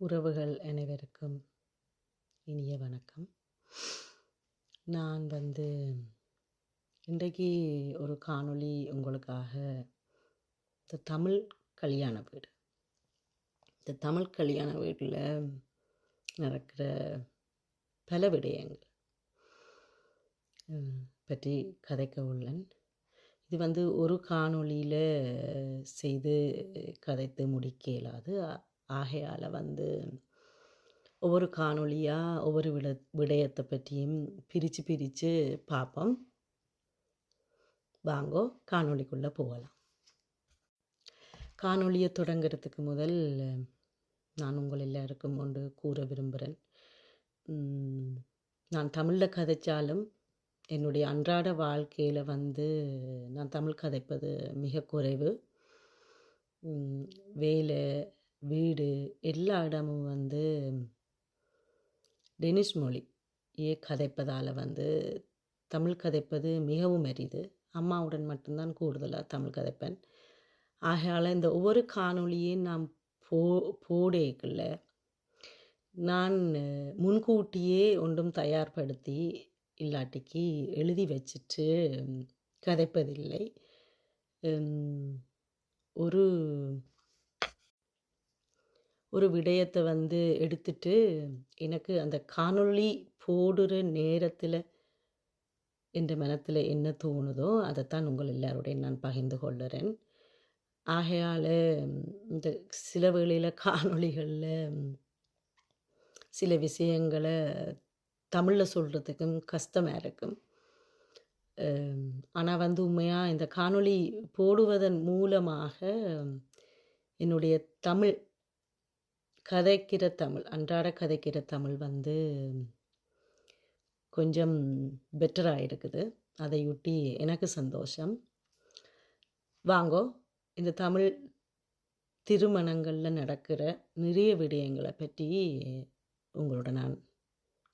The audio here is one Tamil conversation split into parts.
உறவுகள் அனைவருக்கும் இனிய வணக்கம். நான் வந்து இன்றைக்கு ஒரு காணொளி உங்களுக்காக இந்த தமிழ் கல்யாண வீடு. இந்த தமிழ் கல்யாண வீட்டில் நடக்கிற பல விடயங்கள் பற்றி கதைக்க உள்ளேன். இது வந்து ஒரு காணொளியில் செய்து கதைத்து முடிக்க இயலாது. ஆகையால் வந்து ஒவ்வொரு காணொளியாக ஒவ்வொரு விட விடயத்தை பற்றியும் பிரித்து பிரித்து பார்ப்போம். வாங்கோ காணொளிக்குள்ளே போகலாம். காணொளியை தொடங்கிறதுக்கு முதல் நான் உங்கள் எல்லாருக்கும் ஒன்று கூற விரும்புகிறேன் நான் தமிழில் கதைச்சாலும் என்னுடைய அன்றாட வாழ்க்கையில் வந்து நான் தமிழ் கதைப்பது மிக குறைவு. வேலை வீடு எல்லா இடமும் வந்து டெனிஷ் மொழி. ஏ கதைப்பதால் வந்து தமிழ் கதைப்பது மிகவும் அரிது. அம்மாவுடன் மட்டும்தான் கூடுதலாக தமிழ் கதைப்பேன். ஆகையால் இந்த ஒவ்வொரு காணொளியும் நான் போ போடேக்குள்ள நான் முன்கூட்டியே ஒன்றும் தயார்படுத்தி இல்லாட்டிக்கு எழுதி வச்சுட்டு கதைப்பதில்லை. ஒரு ஒரு விடயத்தை வந்து எடுத்துட்டு எனக்கு அந்த காணொளி போடுற நேரத்தில் என்ற மனத்தில் என்ன தோணுதோ அதைத்தான் உங்கள் எல்லாரோடையும் நான் பகிர்ந்து கொள்ளுறேன். ஆகையால் இந்த சில வேளையில் காணொளிகளில் சில விஷயங்களை தமிழில் சொல்கிறதுக்கும் கஷ்டமாக இருக்கும். ஆனால் வந்து உண்மையாக இந்த காணொளி போடுவதன் மூலமாக என்னுடைய தமிழ் கதைக்கிற தமிழ் அன்றாட கதைக்கிற தமிழ் வந்து கொஞ்சம் பெட்டராக இருக்குது அதையொட்டி எனக்கு சந்தோஷம். வாங்கோ இந்த தமிழ் திருமணங்களில் நடக்கிற நிறைய விடயங்களை பற்றி உங்களோட நான்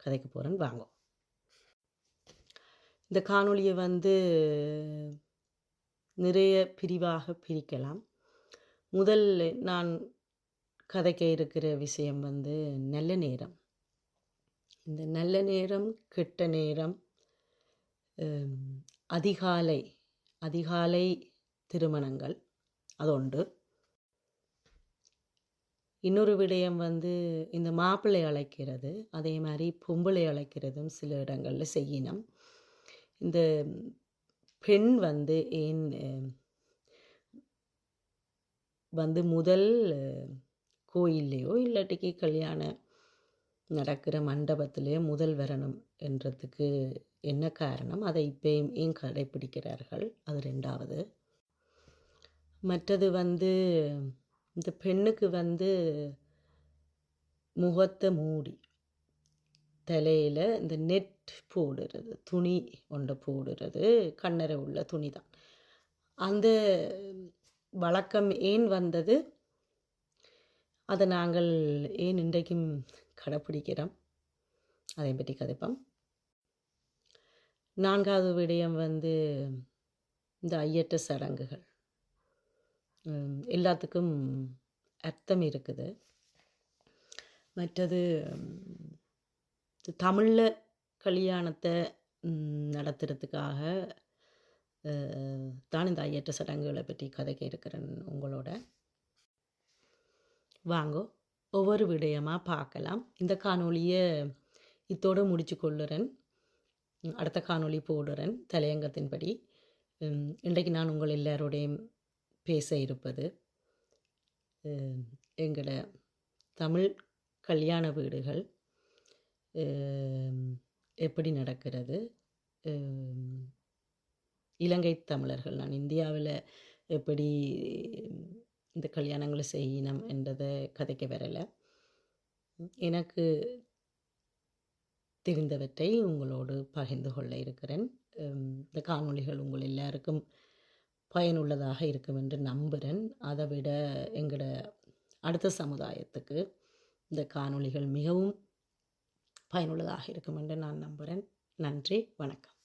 கதைக்க போகிறேன் வாங்கோ. இந்த காணொளியை வந்து நிறைய பிரிவாக பிரிக்கலாம். முதல் நான் கதைக்க இருக்கிற விஷயம் வந்து நல்ல நேரம். இந்த நல்ல நேரம் கெட்ட நேரம் அதிகாலை அதிகாலை திருமணங்கள் அதொன்று இன்னொரு விடயம் வந்து இந்த மாப்பிள்ளை அழைக்கிறது அதே மாதிரி பொம்பளை அழைக்கிறதும் சில இடங்களில் செய்யணும் இந்த பெண் வந்து ஏன் வந்து முதல் கோயில்லையோ இல்லாட்டிக்கு கல்யாணம் நடக்கிற மண்டபத்திலேயோ முதல் வரணும் என்றதுக்கு என்ன காரணம்? அதை இப்பயும் ஏன் கடைப்பிடிக்கிறார்கள்? அது ரெண்டாவது. மற்றது வந்து இந்த பெண்ணுக்கு வந்து முகத்தை மூடி தலையில் இந்த நெட் போடுறது துணி ஒன்றை போடுறது கண்ணரை உள்ள துணி தான் அந்த வழக்கம் ஏன் வந்தது? அதை நாங்கள் ஏன் இன்றைக்கும் கடைப்பிடிக்கிறோம்? அதை பற்றி கதைப்போம். நான்காவது விடயம் வந்து இந்த ஐயற்ற சடங்குகள். எல்லாத்துக்கும் அர்த்தம் இருக்குது. மற்றது தமிழில் கல்யாணத்தை நடத்துறதுக்காக தான் இந்த ஐயற்ற சடங்குகளை பற்றி கதைக்க இருக்கிறேன் உங்களோட. வாங்கோ. ஒவ்வொரு விடயமாக பார்க்கலாம். இந்த காணொளியை இத்தோடு முடிச்சு கொள்ளுறேன். அடுத்த காணொளி போடுறேன் தலையங்கத்தின்படி. இன்றைக்கு நான் உங்கள் எல்லாரோடையும் பேச இருப்பது எங்களோட தமிழ் கல்யாண வீடுகள் எப்படி நடக்கிறது இலங்கை தமிழர்கள் நான் இந்தியாவில் எப்படி இந்த கல்யாணங்களை செய்யணும் என்றதை கதைக்க வரலை. எனக்கு தெரிந்தவற்றை உங்களோடு பகிர்ந்து கொள்ள இருக்கிறேன். இந்த காணொளிகள் உங்கள் எல்லாருக்கும் பயனுள்ளதாக இருக்கும் என்று நம்புகிறேன் அதை விட எங்களோட அடுத்த சமுதாயத்துக்கு இந்த காணொளிகள் மிகவும் பயனுள்ளதாக இருக்கும் என்று நான் நம்புகிறேன் நன்றி வணக்கம்.